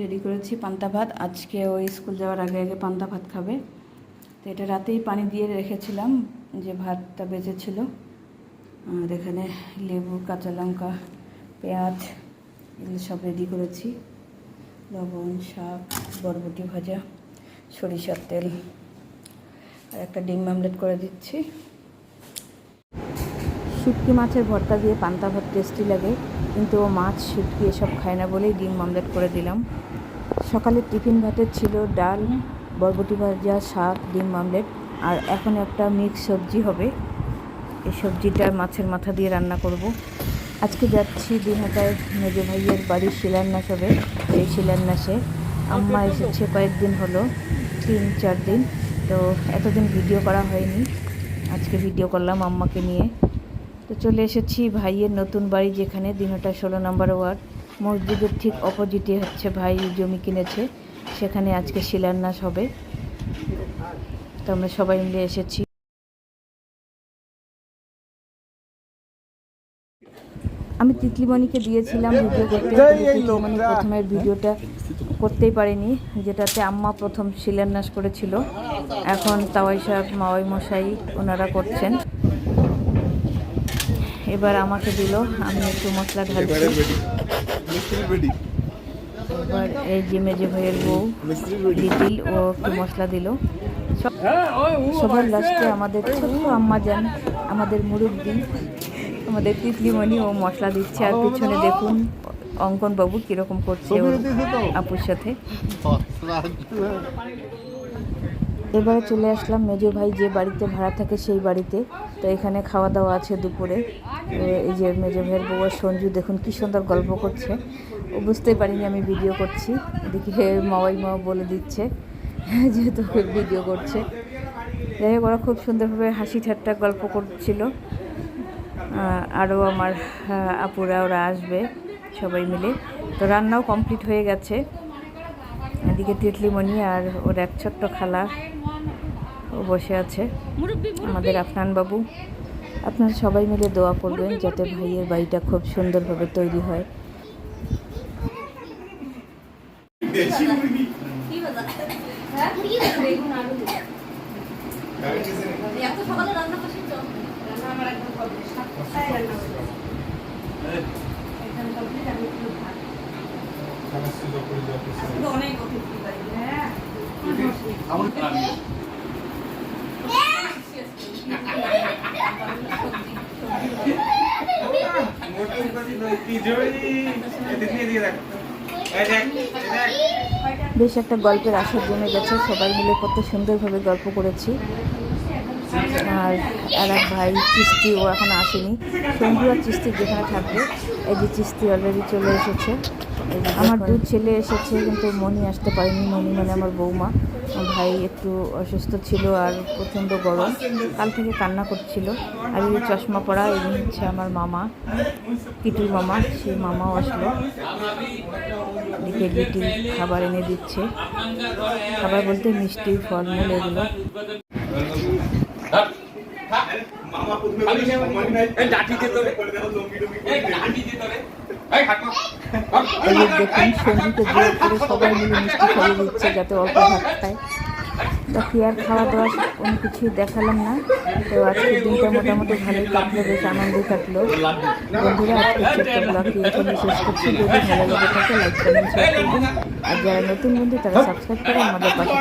Ready করেছি পান্তা ভাত। আজকে ওই স্কুল যাওয়ার আগে আগে পান্তা ভাত খাবে। তো এটা রাতেই পানি দিয়ে রেখেছিলাম যে ভাতটা বেঁচেছিল। আর এখানে লেবু, কাঁচা লঙ্কা, পেঁয়াজ, এগুলো সব রেডি করেছি। লবণ, শাক, বরবটি ভাজা, সরিষার তেল। আর একটা ডিম আমলেট করে দিচ্ছি। শুটকি মাছের ভর্তা দিয়ে পান্তা ভাত টেস্টি লাগে, কিন্তু ও মাছ, শুটকি এসব খায় না বলেই ডিম আমলেট করে দিলাম। সকালে টিফিন ভাতের ছিল ডাল, বরবটি ভাজা, শাক, ডিম আমলেট আর এখন একটা মিক্স সবজি হবে। এই সবজিটা মাছের মাথা দিয়ে রান্না করব। আজকে যাচ্ছি দিনহাটায়, মেজো ভাইয়ের বাড়ির শিলান্যাস হবে এই শিলান্যাসে আম্মা এসেছে কয়েকদিন হলো, তিন, চার দিন। তো এতদিন ভিডিও করা হয়নি। আজকে ভিডিও করলাম আম্মাকে নিয়ে। তো চলে এসেছি ভাইয়ের নতুন বাড়ি যেখানে দিনহাটা ষোলো নম্বর ওয়ার্ড। মসজিদের ঠিক অপোজিটে হচ্ছে ভাই জমি কিনেছে। সেখানে আজকে শিলান্যাস হবে। তো আমরা সবাই মিলে এসেছি। আমি তিতলিমণিকে দিয়েছিলাম ভিডিও করতে তিতলিমণি প্রথমের ভিডিওটা করতেই পারিনি যেটাতে আম্মা প্রথম শিলান্যাস করেছিল। এখন তাওয়াই সাহেব মাওয়াই মশাই ওনারা করছেন। এবার আমাকে দিল আমি একটু মশলা ঢালছি এবার এই যে মেজে ভাইয়ের বউ লিটিল ও একটু মশলা দিল। সব- সবার লাস্টে আমাদের ছোট্ট আম্মা যান আমাদের মুরব্বী আমাদের তিতলিমণি ও মশলা দিচ্ছে। আর পিছনে দেখুন অঙ্কন বাবু কীরকম করছে ওর আপুর সাথে। এবারে চলে আসলাম মেজো ভাই যে বাড়িতে ভাড়া থাকে সেই বাড়িতে। তো এখানে খাওয়া দাওয়া আছে দুপুরে। এই যে মেজো ভাইয়ের বউ সঞ্জু, দেখুন কি সুন্দর গল্প করছে। ও বুঝতেই পারিনি আমি ভিডিও করছি। এদিকে মাওয়াই মা বলে দিচ্ছে, যেহেতু ভিডিও করছে। যাই হোক, ওরা খুব সুন্দরভাবে হাসি ঠাট্টা গল্প করছিল। আরও আমার আপুরা, ওরা আসবে সবাই মিলে। তো রান্নাও কমপ্লিট হয়ে গেছে। এদিকে তিতলিমণি আর ওর এক ছোট্ট খালা ও বসে আছে আমাদের আফনান বাবু। আপনারা সবাই মিলে দোয়া করবেন যাতে ভাইয়ের বাড়িটা খুব সুন্দরভাবে তৈরি হয়। এত সকালে রান্না বেশ একটা গল্পের আসর জমে গেছে। সবাই মিলে কত সুন্দরভাবে গল্প করেছি। আর আর এক ভাই চিস্তি ও এখন আসেনি। সঞ্জু আর চিস্তি যেখানে থাকবে এই যে চিস্তি অলরেডি চলে এসেছে। আমার দু ছেলে এসেছে কিন্তু মনি আসতে পারেনি। মনি মানে আমার বৌমা। ভাই একটু অসুস্থ ছিল আর প্রচণ্ড গরম। কাল থেকে কান্না করছিল। আর এই চশমা পরা ইনি হচ্ছে আমার মামা কিটুর মামা সেই মামাও আসলো। এদিকে লিটি খাবার এনে দিচ্ছে। খাবার বলতে মিষ্টি ফলমূল এগুলো। সবাই মিলে মিষ্টি খাইয়ে দিচ্ছে যাতে অল্প ভাত খায় তো কি আর খাওয়া দাওয়া কোনো কিছুই দেখালাম না তো আজকের দিনটা মোটামুটি ভালোই কাটলো বেশ আনন্দই কাটলো বন্ধুরা আজকে ছোট্ট ব্লগটি এখানে ভালো লাগে থাকে লাইক আর যারা নতুন বন্ধু, তারা সাবস্ক্রাইব করে আমাদের পাশে